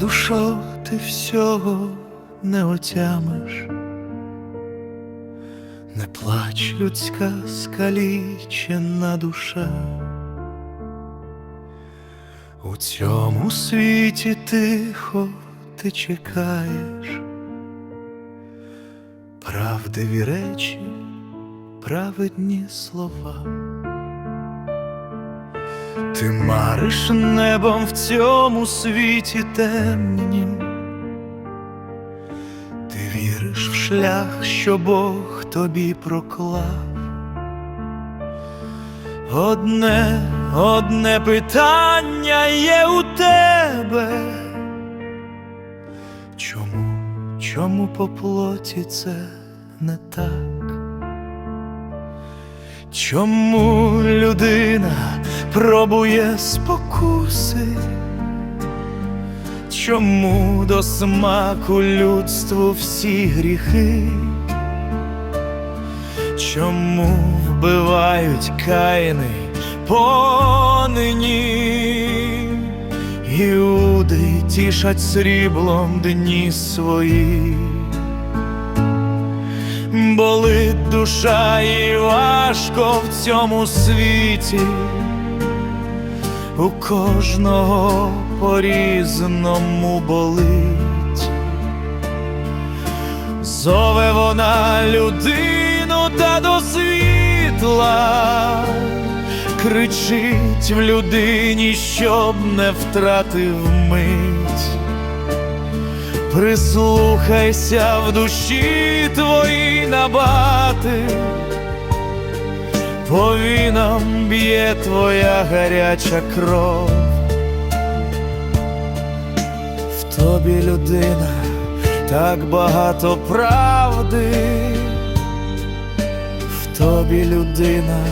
душо, ти всього не отямиш, не плач людська скалічена душа. У цьому світі тихо ти чекаєш, правдиві речі, праведні слова. Ти мариш небом в цьому світі темнім, ти віриш в шлях, що Бог тобі проклав. Одне, одне питання є у тебе. Чому, чому по плоті це не так? Чому людина пробує спокуси? Чому до смаку людству всі гріхи? Чому вбивають каїни понині? Іуди тішать сріблом дні свої. Болить душа і важко в цьому світі, у кожного по-різному болить, зове вона людину та до світла, кричить в людині, щоб не втратив мить. Прислухайся в душі твої набати, по вінам б'є твоя гаряча кров, в тобі людина так багато правди, в тобі людина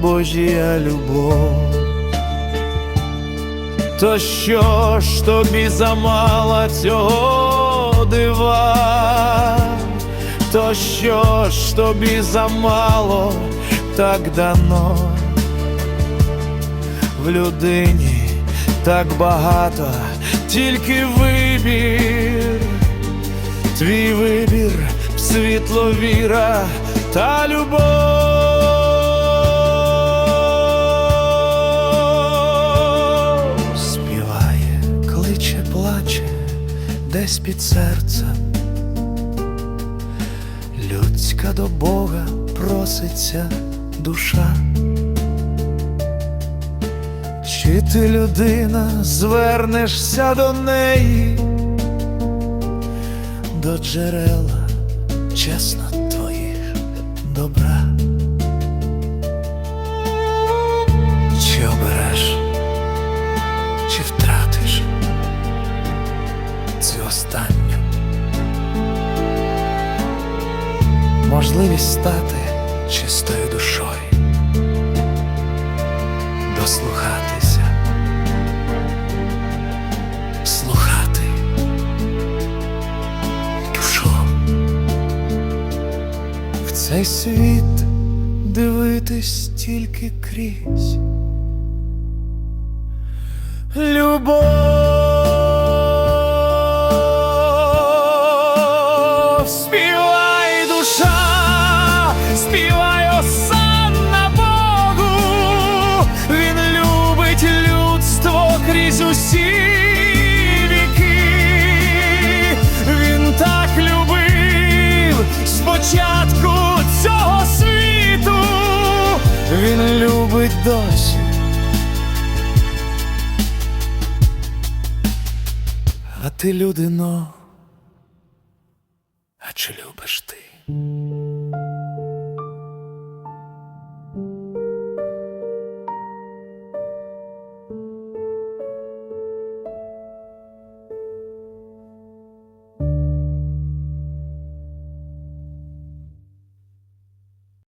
Божія любов. То що ж тобі замало цього дива? То що ж тобі замало так дано? В людині так багато, тільки вибір, твій вибір, світло віра та любов десь під серцем. Людська до Бога проситься душа. Чи ти людина звернешся до неї, до джерела чесно твоїх добра? Можливість стати чистою душою, дослухатися, слухати душу в цей світ дивитись тільки крізь. Любов душа, співай осанна Богу, він любить людство крізь усі віки, він так любив спочатку цього світу, він любить досі. А ти людино, а чи любиш ти?